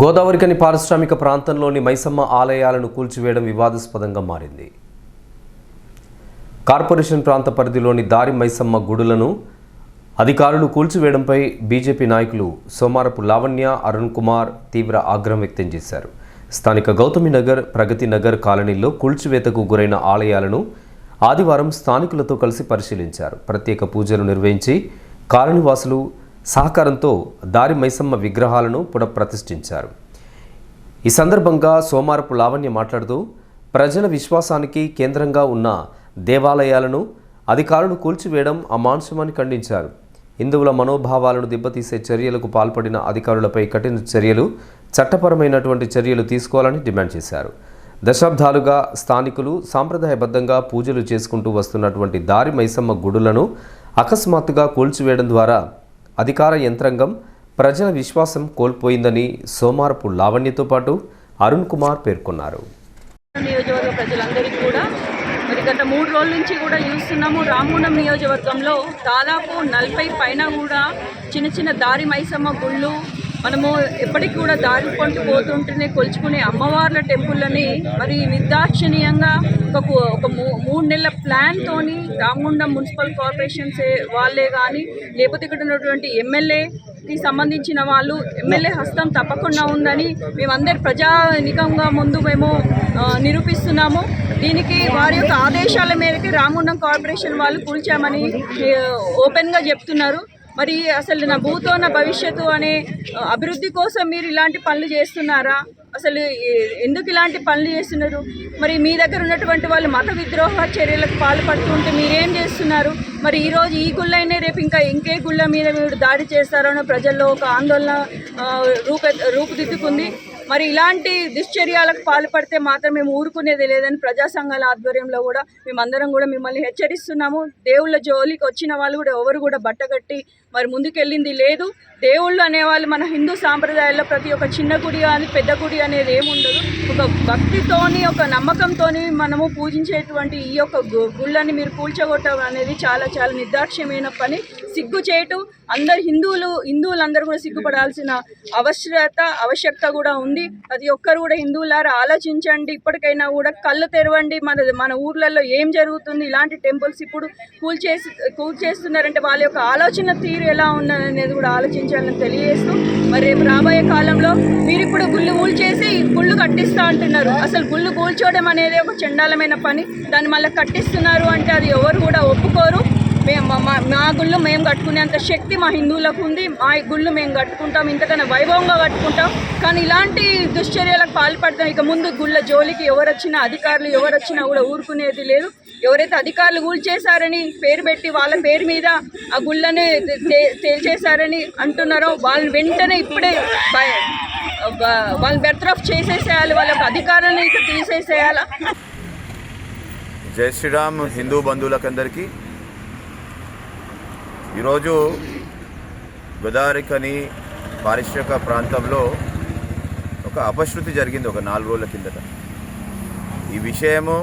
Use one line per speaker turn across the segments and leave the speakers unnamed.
గోదావరికని పారిశ్రామిక ప్రాంతంలోని మైసమ్మ ఆలయాలను కూల్చివేయడం వివాదాస్పదంగా మారింది. కార్పొరేషన్ ప్రాంత పరిధిలోని దారి మైసమ్మ గుడులను అధికారులు కూల్చివేయడంపై బీజేపీ నాయకులు సోమారపు లావణ్య అరుణ్ కుమార్ తీవ్ర ఆగ్రహం వ్యక్తం చేశారు. స్థానిక గౌతమి నగర్ ప్రగతి నగర్ కాలనీలో కూల్చివేతకు గురైన ఆలయాలను ఆదివారం స్థానికులతో కలిసి పరిశీలించారు. ప్రత్యేక పూజలు నిర్వహించి కాలనీవాసులు సహకారంతో దారి మైసమ్మ విగ్రహాలను పునఃప్రతిష్ఠించారు. ఈ సందర్భంగా సోమారపు లావణ్య మాట్లాడుతూ ప్రజల విశ్వాసానికి కేంద్రంగా ఉన్న దేవాలయాలను అధికారులు కూల్చివేయడం అమానుషమని ఖండించారు. హిందువుల మనోభావాలను దెబ్బతీసే చర్యలకు పాల్పడిన అధికారులపై కఠిన చర్యలు చట్టపరమైనటువంటి చర్యలు తీసుకోవాలని డిమాండ్ చేశారు. దశాబ్దాలుగా స్థానికులు సాంప్రదాయబద్ధంగా పూజలు చేసుకుంటూ వస్తున్నటువంటి దారి మైసమ్మ గుడులను అకస్మాత్తుగా కూల్చివేయడం ద్వారా అధికార యంత్రాంగం ప్రజల విశ్వాసం కోల్పోయిందని సోమారపు లావణ్యతో పాటు అరుణ్ కుమార్ పేర్కొన్నారు.
నియోజకవర్గ ప్రజలందరికీ కూడా మరి గత మూడు రోజుల నుంచి కూడా చూస్తున్నాము రామగుండం నియోజకవర్గంలో దాదాపు నలభై పైన కూడా చిన్న చిన్న దారి మైసమ్మ గుళ్ళు మనము ఎప్పటికి కూడా దారి కొంటూ పోతుంటేనే కొలుచుకునే అమ్మవార్ల టెంపుల్ని మరి నిర్దాక్షిణీయంగా ఒక ఒక మూ- మూడు నెలల ప్లాన్తోని రామగుండం మున్సిపల్ కార్పొరేషన్స్ వాళ్ళే కానీ లేకపోతే ఇక్కడ ఉన్నటువంటి ఎమ్మెల్యే కి సంబంధించిన వాళ్ళు ఎమ్మెల్యే హస్తం తప్పకుండా ఉందని మేమందరి ప్రజానికంగా ముందు మేము నిరూపిస్తున్నాము. దీనికి వారి యొక్క ఆదేశాల మేరకు రామగుండం కార్పొరేషన్ వాళ్ళు కూల్చామని ఓపెన్గా చెప్తున్నారు. మరి అసలు నా భూతో నా భవిష్యత్తు అనే అభివృద్ధి కోసం మీరు ఇలాంటి పనులు చేస్తున్నారా? అసలు ఎందుకు ఇలాంటి పనులు చేస్తున్నారు? మరి మీ దగ్గర ఉన్నటువంటి వాళ్ళు మత విద్రోహ చర్యలకు పాల్పడుతుంటే మీరేం చేస్తున్నారు? మరి ఈరోజు ఈ గుళ్ళైనా రేపు ఇంకా ఇంకే గుళ్ళ మీద మీరు దాడి చేస్తారనో ప్రజల్లో ఒక ఆందోళన రూప రూపె రూపుదిద్దుకుంది. మరి ఇలాంటి దుశ్చర్యాలకు పాల్పడితే మాత్రం మేము ఊరుకునేది లేదని ప్రజా సంఘాల ఆధ్వర్యంలో కూడా మేమందరం కూడా మిమ్మల్ని హెచ్చరిస్తున్నాము. దేవుళ్ళ జోలికి వచ్చిన వాళ్ళు కూడా ఎవరు కూడా బట్టగట్టి మరి ముందుకెళ్ళింది లేదు. దేవుళ్ళు అనేవాళ్ళు మన హిందూ సాంప్రదాయాల్లో ప్రతి ఒక్క చిన్న గుడి కానీ పెద్ద గుడి అనేది ఏముండదు. ఒక భక్తితోని ఒక నమ్మకంతోని మనము పూజించేటువంటి ఈ యొక్క గుళ్ళని మీరు కూల్చగొట్టడం అనేది చాలా చాలా నిర్దాక్ష్యమైన పని. సిగ్గు చేయటం అందరు హిందువులు హిందువులందరూ కూడా సిగ్గుపడాల్సిన అవసరత ఆవశ్యకత కూడా ఉంది. ప్రతి ఒక్కరు కూడా హిందువులారా ఆలోచించండి. ఇప్పటికైనా కూడా కళ్ళు తెరవండి. మన మన ఊర్లలో ఏం జరుగుతుంది? ఇలాంటి టెంపుల్స్ ఇప్పుడు కూల్ చేసి కూల్ చేస్తున్నారంటే వాళ్ళ యొక్క ఆలోచన తీరు ఎలా ఉన్నదనేది కూడా ఆలోచించాలని తెలియజేస్తూ మరి రేపు రాబోయే కాలంలో మీరు ఇప్పుడు గుళ్ళు కూల్చేసి గుళ్ళు కట్టిస్తా అంటున్నారు. అసలు గుళ్ళు కూల్చోవడం అనేది ఒక చండాలమైన పని. దాన్ని మళ్ళీ కట్టిస్తున్నారు అంటే అది ఎవరు కూడా ఒప్పుకోరు. మేము మా- మా గుళ్ళు మేము కట్టుకునేంత శక్తి మా హిందువులకు ఉంది. మా గుళ్ళు మేము కట్టుకుంటాం ఇంతకన్నా వైభవంగా కట్టుకుంటాం. కానీ ఇలాంటి దుశ్చర్యలకు పాల్పడతాం. ఇక ముందు గుళ్ళ జోలికి ఎవరు వచ్చినా అధికారులు ఎవరు వచ్చినా కూడా ఊరుకునేది లేదు. ఎవరైతే అధికారులు ఊల్చేశారని పేరు పెట్టి వాళ్ళ పేరు మీద ఆ గుళ్ళని తే- తేల్చేశారని అంటున్నారో వాళ్ళని వెంటనే ఇప్పుడే బయ- వాళ్ళని బెర్త్రఫ్ చేసేసేయాలి. వాళ్ళ అధికారాన్ని ఇక తీసేసేయాలా?
జై శ్రీరామ్ హిందూ బంధువులకందరికీ ఈరోజు గోదావరికని పారిశ్రామిక ప్రాంతంలో ఒక అపశృతి జరిగింది ఒక నాలుగు రోజుల కిందట. ఈ విషయము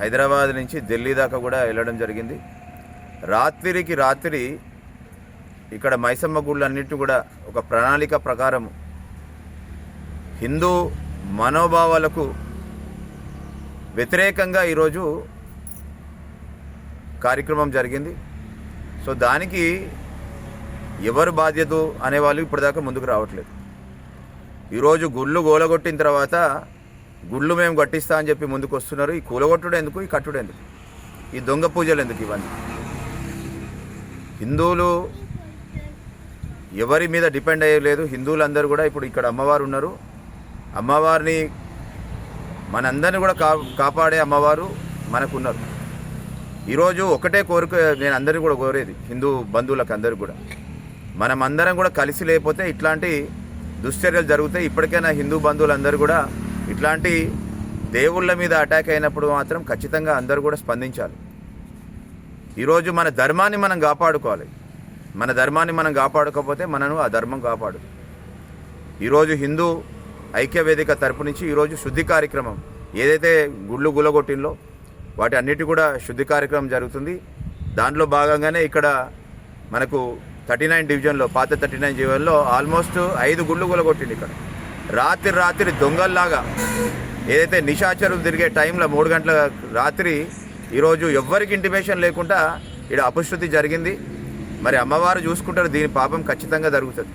హైదరాబాద్ నుంచి ఢిల్లీ దాకా కూడా వెళ్ళడం జరిగింది. రాత్రికి రాత్రి ఇక్కడ మైసమ్మ గుళ్ళన్నిటి కూడా ఒక ప్రణాళిక ప్రకారం హిందూ మనోభావాలకు వ్యతిరేకంగా ఈరోజు కార్యక్రమం జరిగింది. సో దానికి ఎవరు బాధ్యత అనేవాళ్ళు ఇప్పటిదాకా ముందుకు రావట్లేదు. ఈరోజు గుళ్ళు గోలగొట్టిన తర్వాత గుళ్ళు మేము కట్టిస్తా అని చెప్పి ముందుకు వస్తున్నారు. ఈ కూలగొట్టుడు ఎందుకు? ఈ కట్టుడు ఎందుకు? ఈ దొంగ పూజలు ఎందుకు ఇవన్నీ? హిందువులు ఎవరి మీద డిపెండ్ అయ్యలేదు. హిందువులందరూ కూడా ఇప్పుడు ఇక్కడ అమ్మవారు ఉన్నారు. అమ్మవారిని మనందరిని కూడా కా కాపాడే అమ్మవారు మనకున్నారు. ఈరోజు ఒకటే కోరిక నేను అందరికీ కూడా కోరేది హిందూ బంధువులకు అందరికీ కూడా. మనం అందరం కూడా కలిసి లేకపోతే ఇట్లాంటి దుశ్చర్యలు జరుగుతాయి. ఇప్పటికైనా హిందూ బంధువులందరూ కూడా ఇట్లాంటి దేవుళ్ళ మీద అటాక్ అయినప్పుడు మాత్రం ఖచ్చితంగా అందరూ కూడా స్పందించాలి. ఈరోజు మన ధర్మాన్ని మనం కాపాడుకోవాలి. మన ధర్మాన్ని మనం కాపాడుకోకపోతే మనను ఆ ధర్మం కాపాడు ఈరోజు హిందూ ఐక్య వేదిక తరపు నుంచి ఈరోజు శుద్ధి కార్యక్రమం ఏదైతే గుళ్ళు గులగొట్టిందో వాటి అన్నిటి కూడా శుద్ధి కార్యక్రమం జరుగుతుంది. దాంట్లో భాగంగానే ఇక్కడ మనకు థర్టీ నైన్ డివిజన్లో పాత థర్టీ నైన్ డివిజన్లో ఆల్మోస్ట్ ఐదు గుళ్ళు కూలగొట్టింది కొట్టింది ఇక్కడ. రాత్రి రాత్రి దొంగల్లాగా ఏదైతే నిశాచరులు తిరిగే టైంలో మూడు గంటల రాత్రి ఈరోజు ఎవ్వరికి ఇంటిమేషన్ లేకుండా ఇక్కడ అపశృతి జరిగింది. మరి అమ్మవారు చూసుకుంటారు దీని పాపం ఖచ్చితంగా జరుగుతుంది.